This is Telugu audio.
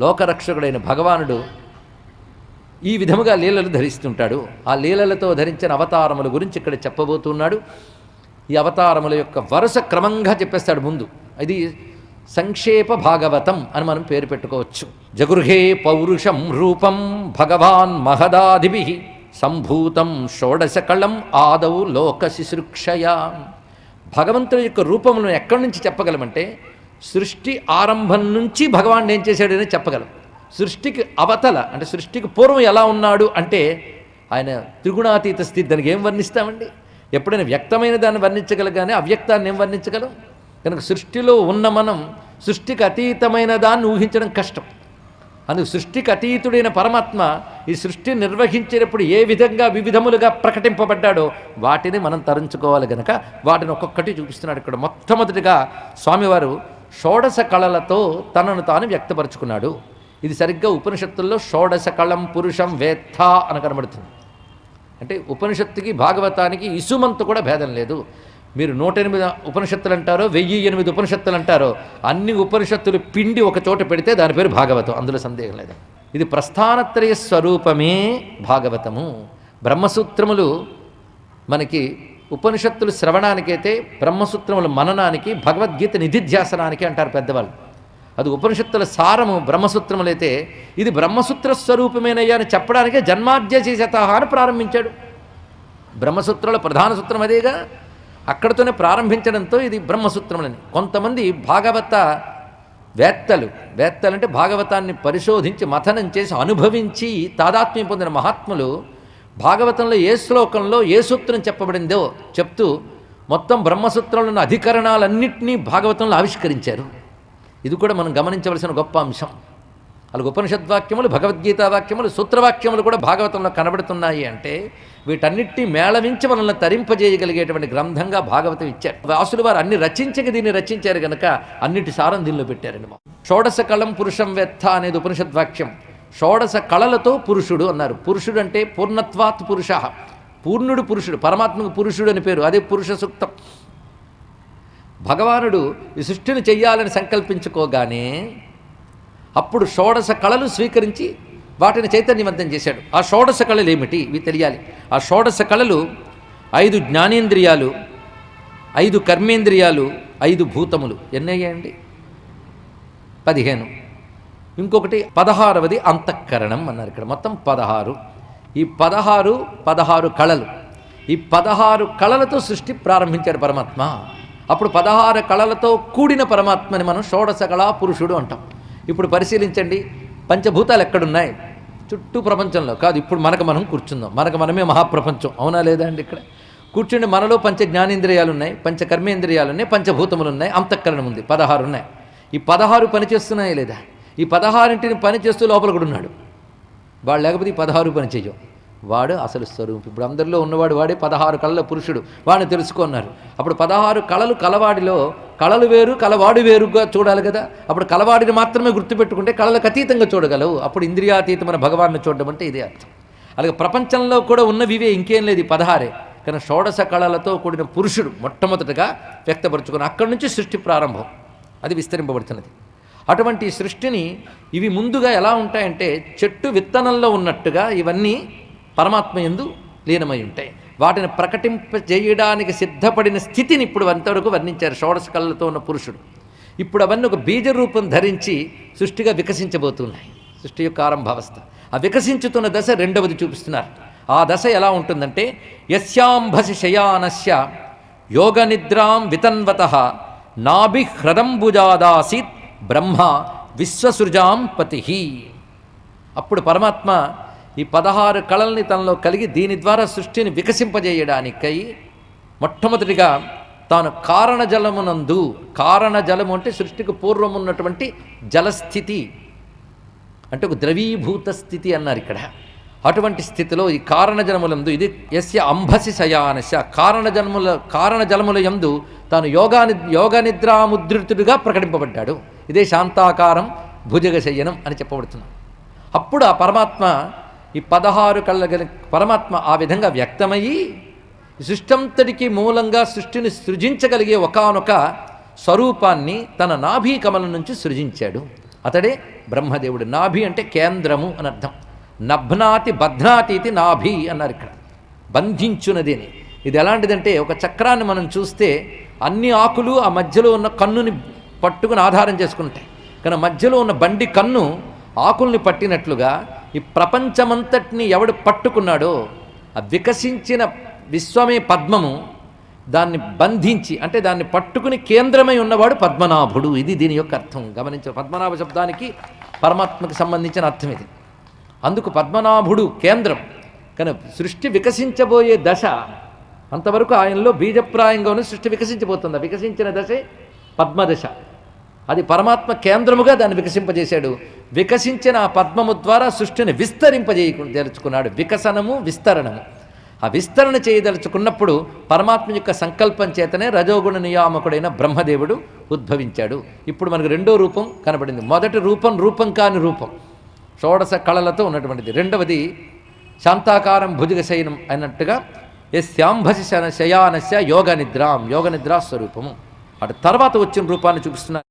లోకరక్షకుడైన భగవానుడు ఈ విధముగా లీలలు ధరిస్తుంటాడు. ఆ లీలలతో ధరించిన అవతారముల గురించి ఇక్కడ చెప్పబోతున్నాడు. ఈ అవతారముల యొక్క వరుస క్రమంగా చెప్పేస్తాడు ముందు. ఇది సంక్షేప భాగవతం అని మనం పేరు పెట్టుకోవచ్చు. జగృహే పౌరుషం రూపం భగవాన్ మహదాదిభి సంభూతం షోడశకళం ఆదౌ లోక శిశృక్షయా. భగవంతుడి యొక్క రూపములను ఎక్కడి నుంచి చెప్పగలమంటే సృష్టి ఆరంభం నుంచి భగవాన్ ఏం చేశాడని చెప్పగలం. సృష్టికి అవతల అంటే సృష్టికి పూర్వం ఎలా ఉన్నాడు అంటే ఆయన త్రిగుణాతీత స్థితి దానికి ఏం వర్ణిస్తామండి? ఎప్పుడైనా వ్యక్తమైన దాన్ని వర్ణించగలగానే అవ్యక్తాన్ని ఏం వర్ణించగలం? కనుక సృష్టిలో ఉన్న మనం సృష్టికి అతీతమైన దాన్ని ఊహించడం కష్టం. అందుకు సృష్టికి అతీతుడైన పరమాత్మ ఈ సృష్టి నిర్వహించేటప్పుడు ఏ విధంగా వివిధములుగా ప్రకటింపబడ్డాడో వాటిని మనం తరించుకోవాలి గనక వాటిని ఒక్కొక్కటి చూపిస్తున్నాడు ఇక్కడ. మొట్టమొదటిగా స్వామివారు షోడశ కళలతో తనను తాను వ్యక్తపరుచుకున్నాడు. ఇది సరిగ్గా ఉపనిషత్తుల్లో షోడశ కళం పురుషం వేత్త అని కనబడుతుంది. అంటే ఉపనిషత్తుకి భాగవతానికి ఇసుమంతు కూడా భేదం లేదు. మీరు నూట ఎనిమిది ఉపనిషత్తులు అంటారో వెయ్యి ఎనిమిది ఉపనిషత్తులు అంటారో అన్ని ఉపనిషత్తులు పిండి ఒక చోట పెడితే దాని పేరు భాగవతం. అందులో సందేహం లేదు. ఇది ప్రస్థానత్రయ స్వరూపమే భాగవతము. బ్రహ్మసూత్రములు మనకి ఉపనిషత్తులు శ్రవణానికైతే బ్రహ్మసూత్రములు మననానికి భగవద్గీత నిధిధ్యాసనానికి అంటారు పెద్దవాళ్ళు. అది ఉపనిషత్తుల సారము బ్రహ్మసూత్రములైతే ఇది బ్రహ్మసూత్ర స్వరూపమేనయ్యా అని చెప్పడానికే జన్మాద్యశత అని ప్రారంభించాడు. బ్రహ్మసూత్రాల ప్రధాన సూత్రం అదేగా అక్కడతోనే ప్రారంభించడంతో ఇది బ్రహ్మసూత్రములని. కొంతమంది భాగవత వేత్తలు వేత్తలు అంటే భాగవతాన్ని పరిశోధించి మథనం చేసి అనుభవించి తాదాత్మ్యం పొందిన మహాత్ములు భాగవతంలో ఏ శ్లోకంలో ఏ సూత్రం చెప్పబడిందో చెప్తూ మొత్తం బ్రహ్మసూత్రంలో ఉన్న అధికరణాలన్నింటినీ భాగవతంలో ఆవిష్కరించారు. ఇది కూడా మనం గమనించవలసిన గొప్ప అంశం. అలాగే ఉపనిషద్వాక్యములు భగవద్గీతా వాక్యములు సూత్రవాక్యములు కూడా భాగవతంలో కనబడుతున్నాయి అంటే వీటన్నిటినీ మేళవించి మనల్ని తరింపజేయగలిగేటువంటి గ్రంథంగా భాగవతం ఇచ్చారు. వ్యాసులు వారు అన్ని రచించక దీన్ని రచించారు కనుక అన్నిటి సారం దీనిలో పెట్టారండి మా షోడశ కళం పురుషం వెత్త అనేది ఉపనిషద్వాక్యం. షోడశ కళలతో పురుషుడు అన్నారు. పురుషుడు అంటే పూర్ణత్వాత్ పురుష పూర్ణుడు పురుషుడు పరమాత్మకు పురుషుడు అని పేరు. అదే పురుష సూక్తం. భగవానుడు ఈ సృష్టిని చెయ్యాలని సంకల్పించుకోగానే అప్పుడు షోడశ కళలు స్వీకరించి వాటిని చైతన్యవంతం చేశాడు. ఆ షోడశ కళలు ఏమిటి? ఇవి తెలియాలి. ఆ షోడశ కళలు ఐదు జ్ఞానేంద్రియాలు ఐదు కర్మేంద్రియాలు ఐదు భూతములు. ఎన్నయ్యాయండి పదిహేను. ఇంకొకటి పదహారవది అంతఃకరణం అన్నారు ఇక్కడ. మొత్తం పదహారు. ఈ పదహారు పదహారు కళలు. ఈ పదహారు కళలతో సృష్టి ప్రారంభించారు పరమాత్మ. అప్పుడు పదహారు కళలతో కూడిన పరమాత్మని మనం షోడశ కళా పురుషుడు అంటాం. ఇప్పుడు పరిశీలించండి. పంచభూతాలు ఎక్కడున్నాయి? చుట్టూ ప్రపంచంలో కాదు ఇప్పుడు మనకు మనం కూర్చుందాం. మనకు మనమే మహాప్రపంచం. అవునా లేదా అండి ఇక్కడ? కూర్చుండి మనలో పంచ జ్ఞానేంద్రియాలు ఉన్నాయి పంచ కర్మేంద్రియాలు ఉన్నాయి పంచభూతములు ఉన్నాయి అంతఃకరణం ఉంది పదహారు ఉన్నాయి ఈ పదహారు పనిచేస్తున్నాయి లేదా? ఈ పదహారింటిని పని చేస్తూ లోపల కూడా ఉన్నాడు. వాడు లేకపోతే ఈ పదహారు పని చేయం వాడు అసలు స్వరూపం. ఇప్పుడు అందరిలో ఉన్నవాడు వాడే పదహారు కళల పురుషుడు. వాడిని తెలుసుకున్నారు అప్పుడు పదహారు కళలు కలవాడిలో కళలు వేరు కలవాడు వేరుగా చూడాలి కదా. అప్పుడు కలవాడిని మాత్రమే గుర్తుపెట్టుకుంటే కళలకు అతీతంగా చూడగలవు. అప్పుడు ఇంద్రియాతీతమైన భగవాన్ని చూడడం అంటే ఇదే అర్థం. అలాగే ప్రపంచంలో కూడా ఉన్నవివే ఇంకేం లేదు ఈ పదహారే. కానీ షోడశ కళలతో కూడిన పురుషుడు మొట్టమొదటగా వ్యక్తపరుచుకుని అక్కడి నుంచి సృష్టి ప్రారంభం. అది విస్తరింపబడుతున్నది. అటువంటి సృష్టిని ఇవి ముందుగా ఎలా ఉంటాయంటే చెట్టు విత్తనంలో ఉన్నట్టుగా ఇవన్నీ పరమాత్మ ఎందు లీనమై ఉంటాయి. వాటిని ప్రకటింపజేయడానికి సిద్ధపడిన స్థితిని ఇప్పుడు అంతవరకు వర్ణించారు షోడశ కళ్ళతో ఉన్న పురుషుడు. ఇప్పుడు అవన్నీ ఒక బీజ రూపం ధరించి సృష్టిగా వికసించబోతున్నాయి. సృష్టి యొక్క ఆరంభావస్థ ఆ వికసించుతున్న దశ రెండవది చూపిస్తున్నారు. ఆ దశ ఎలా ఉంటుందంటే యస్యాంభసి శయానస్య యోగ నిద్రాం వితన్వత నాభిహ్రదంబుజాదాసీత్ బ్రహ్మ విశ్వసృజాంపతి అప్పుడు పరమాత్మ ఈ పదహారు కళల్ని తనలో కలిగి దీని ద్వారా సృష్టిని వికసింపజేయడానికై మొట్టమొదటిగా తాను కారణజలమునందు కారణజలము అంటే సృష్టికి పూర్వం ఉన్నటువంటి జలస్థితి అంటే ఒక ద్రవీభూత స్థితి అన్నారు ఇక్కడ. అటువంటి స్థితిలో ఈ కారణజన్ములందు ఇది యస్య అంభసి శయానస్య కారణజన్ముల కారణజలముల యందు తాను యోగాని యోగ నిద్రాముద్రితుడిగా ప్రకటింపబడ్డాడు. ఇదే శాంతాకారం భుజగ శయనం అని చెప్పబడుతున్నాం అప్పుడు ఆ పరమాత్మ ఈ పదహారు కళ్ళ పరమాత్మ ఆ విధంగా వ్యక్తమయ్యి సృష్టంతటికి మూలంగా సృష్టిని సృజించగలిగే ఒకానొక స్వరూపాన్ని తన నాభీ కమలం నుంచి సృజించాడు. అతడే బ్రహ్మదేవుడు. నాభి అంటే కేంద్రము అని అర్థం నభ్నాతి బధ్నాతి ఇది నాభి అన్నారు ఇక్కడ. బంధించునది ఇది ఎలాంటిదంటే ఒక చక్రాన్ని మనం చూస్తే అన్ని ఆకులు ఆ మధ్యలో ఉన్న కన్నుని పట్టుకుని ఆధారం చేసుకుంటాయి. కానీ మధ్యలో ఉన్న బండి కన్ను ఆకుల్ని పట్టినట్లుగా ఈ ప్రపంచమంతటిని ఎవడు పట్టుకున్నాడో ఆ వికసించిన విశ్వమే పద్మము దాన్ని బంధించి అంటే దాన్ని పట్టుకుని కేంద్రమై ఉన్నవాడు పద్మనాభుడు. ఇది దీని యొక్క అర్థం. గమనించ పద్మనాభ శబ్దానికి పరమాత్మకు సంబంధించిన అర్థం ఇది. అందుకు పద్మనాభుడు కేంద్రం. కానీ సృష్టి వికసించబోయే దశ అంతవరకు ఆయనలో బీజప్రాయంగా ఉన్న సృష్టి వికసించిపోతుంది. వికసించిన దశే పద్మదశ. అది పరమాత్మ కేంద్రముగా దాన్ని వికసింపజేశాడు. వికసించిన ఆ పద్మము ద్వారా సృష్టిని విస్తరింపజేయకు తెలుసుకున్నాడు వికసనము విస్తరణము. ఆ విస్తరణ చేయదలుచుకున్నప్పుడు పరమాత్మ యొక్క సంకల్పం చేతనే రజోగుణ నియామకుడైన బ్రహ్మదేవుడు ఉద్భవించాడు. ఇప్పుడు మనకు రెండో రూపం కనబడింది. మొదటి రూపం రూపం కాని రూపం. షోడశ కళలతో ఉన్నటువంటిది. రెండవది శాంతాకారం భుజగ శయనం అన్నట్టుగా ఏ శాంభసి శయానస్య యోగ నిద్రాం. యోగ నిద్రా స్వరూపము. అటు తర్వాత వచ్చిన రూపాన్ని చూపిస్తున్నారు